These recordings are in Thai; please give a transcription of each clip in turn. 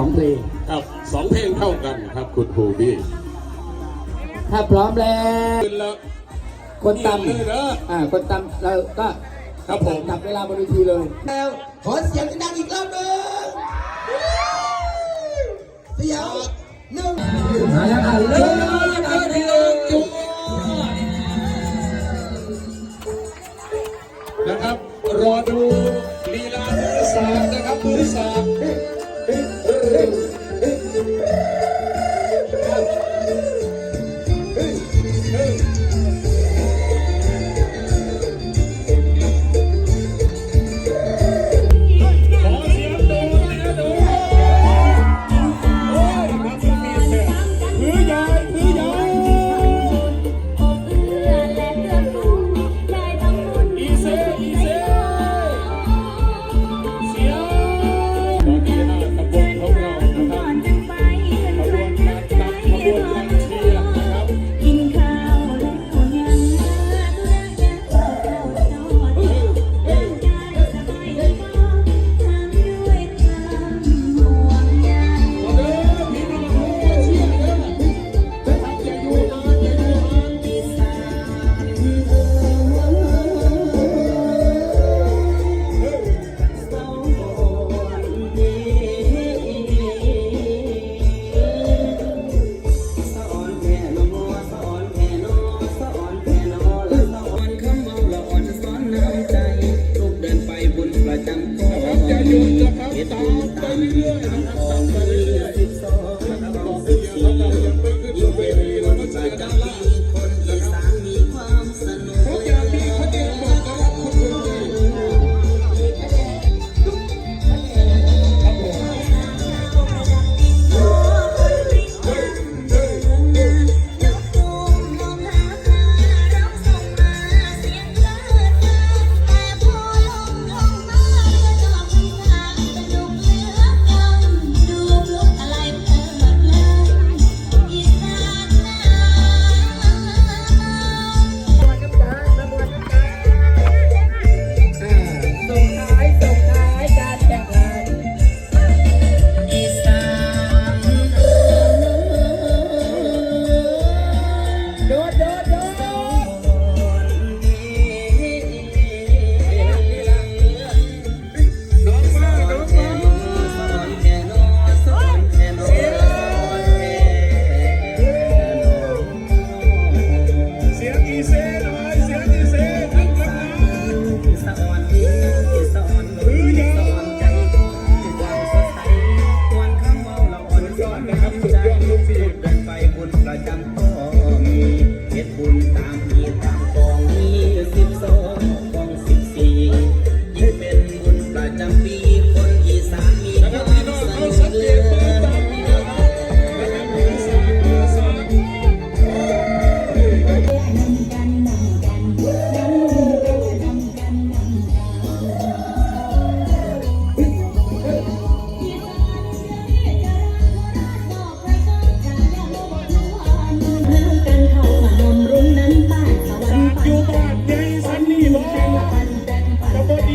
องเพลง ครับสองเพลงเท่ากันครับคุณครูพี่ถ้าพร้อมแล้ว ขึ้นแล้ว คนตเงียบเลยนะำอ่า คนตำเราก็ครับผม จับเวลาบนเวทีเลย แล้วขอเสียงดังๆอีกรอบหนึ่งเสียงหนึ่ง มาแล้วค่ะเดิน ติดตามไปเรื่อยๆนะครับ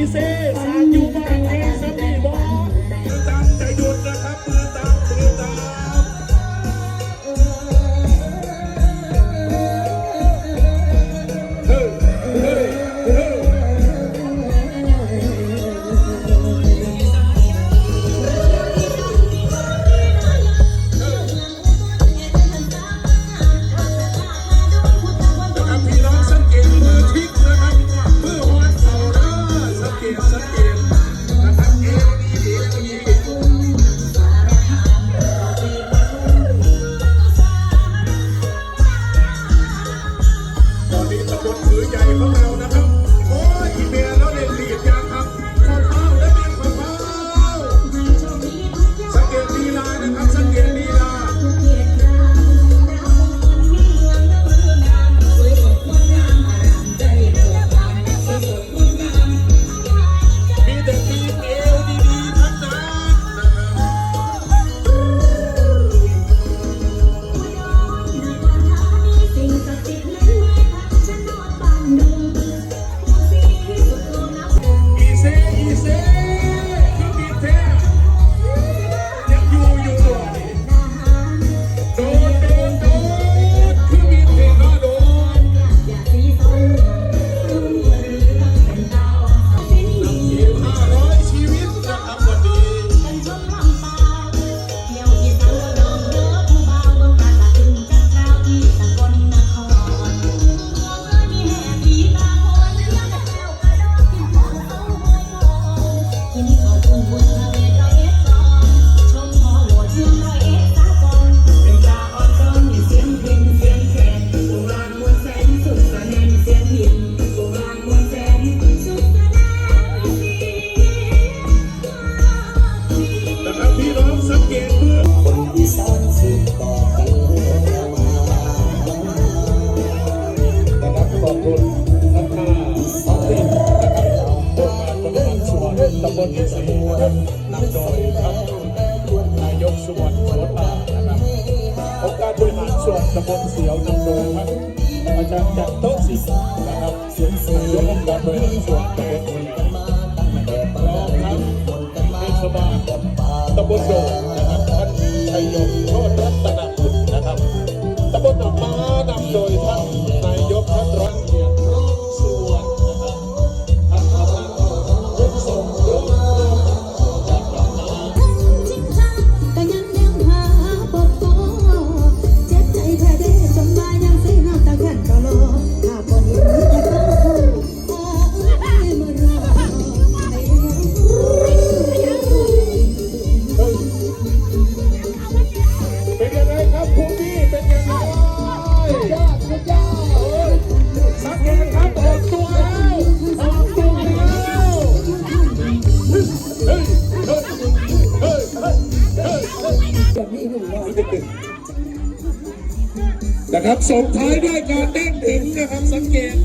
Jesus Oh. ำบลเสียวนำโดยท่านอาจารย์จักโต๊ะสินะครับนายกองค์การบริหารส่วนตำบลเสียวรองทั้งเทศบาลตำบลโดงนะครับท่านชัยยงโชติรัตนบุตรนะครับตำบลหนอกม้านำโดยท่าน นะครับส่งท้ายด้วยการเต้นถึงนะครับสังเกต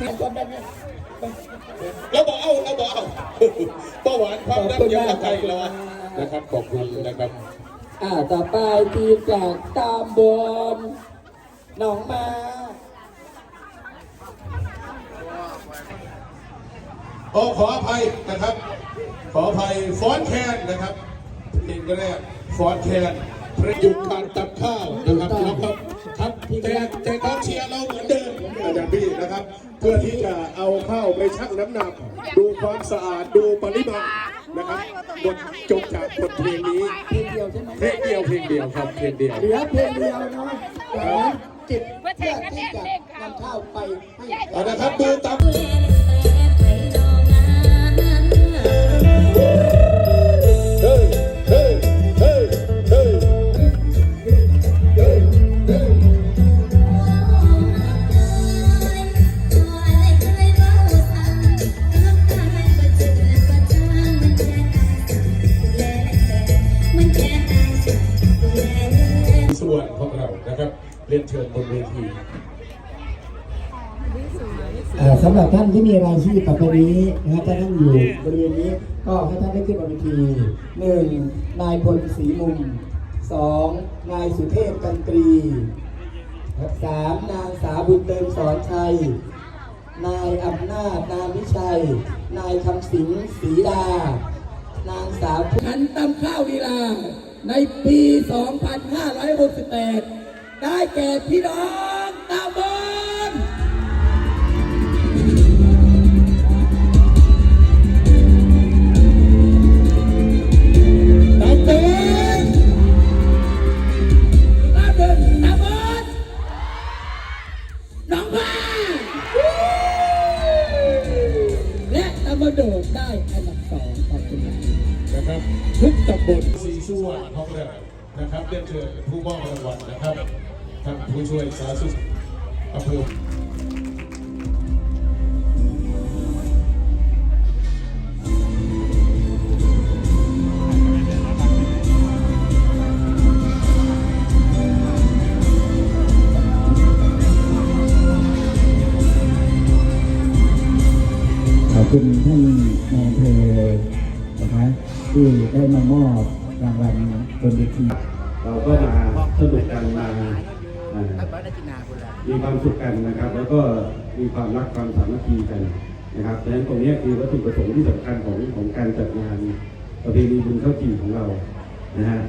นขันความดันเนี่ยแล้วบอกเอาแล้วบอกเอาเบาหวานความดันเยอะกว่าใครแล้วอะนะครับขอบคุณนะครับอ่าต่อไปทีมจากตามบนหนองมาขอขออภัยนะครับ ขออภัยฟอนแคนนะครับเพลงก็แรกฟอนแคนเพลงหยุดการตับข้าวนะครับแล้วก็ครับแต่แต่กองเชียร์เราเหมือนเดิมอาจารย์พี่นะครับเพื่อที่จะเอาข้าวไปชั่งน้ำหนัก ดูความสะอาดดูปริมาณนะครับบทจบจากบทเพลงนี้เพลงเดียวใช่ไหมเพลงเดียวเพลงเดียวครับเพลงเดียว เหลือเพลงเดียวเนาะจากนั้นจิตเพื่อที่จะนำข้าวไปให้เอานะครับดูตาม ท่านที่มีรายชื่อต่อไปนี้นะครับถ้าท่านอยู่บริเวณนี้ก็ให้ท่านได้ขึ้นบนเวทีหนึ่งนายพลศรีมุมสองนายสุเทพกันตรีครับสามนางสาวบุญเติมสอนชัย นายอำนาจนามวิชัย นายคำสิงศรีดา นางสาวขันตำข้าวลีลาในปี 2568 ได้แก่พี่น้อง โดดได้อันดับสองขอบคุณครับนะครับทุกตำบลสีชั่วท้องเรือนะครับเรียนเชิญผู้มอบรางวัลนะครับท่านผู้ช่วยสาธารณสุขอำเภอานนายอำเภอนะคะที่ได้มามอบรางวัลบนเวทีเราก็มาสนุกกันมาอ่ามีความสุขกันนะครับ แล้วก็มีความรักความสามัคคีกันนะครับดังนั้นตรงนี้คือวัตถุประสงค์ที่สำคัญของของการจัดงานประเพณีบุญข้าวจี่ของเรานะฮะ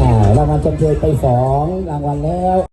อ่ารางวัลจำเจยไปสองรางวัลแล้ว